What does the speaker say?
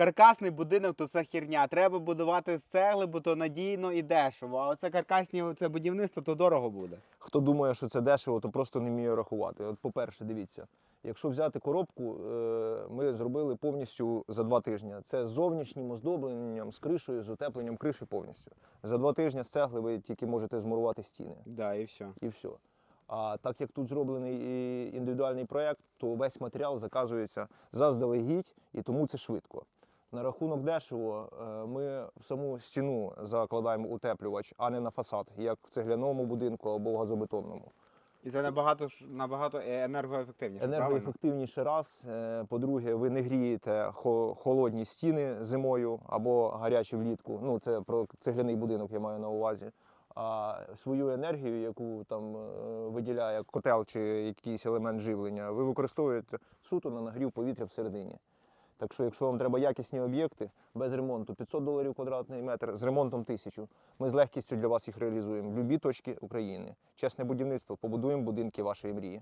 каркасний будинок то все херня. Треба будувати з цегли, бо то надійно і дешево. А оце каркасні це будівництво, то дорого буде. Хто думає, що це дешево, то просто не вміє рахувати. От, по-перше, дивіться, якщо взяти коробку, е, ми зробили повністю за два тижні. Це з зовнішнім оздобленням, з кришею, з утепленням криші повністю. За два тижні з цегли ви тільки можете змурувати стіни. Да, і все. і все. А так як тут зроблений і індивідуальний проєкт, то весь матеріал заказується заздалегідь і тому це швидко. На рахунок дешево, е, ми в саму стіну закладаємо утеплювач, а не на фасад, як в цегляному будинку або в газобетонному. І це набагато набагато е, енергоефективніше. Енергоефективніше раз. Е, По-друге, ви не грієте хо- холодні стіни зимою або гарячі влітку. Ну, це про цегляний будинок я маю на увазі. А свою енергію, яку там виділяє котел чи якийсь елемент живлення, ви використовуєте суто на нагрів повітря всередині. Так що, якщо вам треба якісні об'єкти без ремонту 500 доларів квадратний метр, з ремонтом 1000, ми з легкістю для вас їх реалізуємо в будь-які точки України. Чесне будівництво, побудуємо будинки вашої мрії.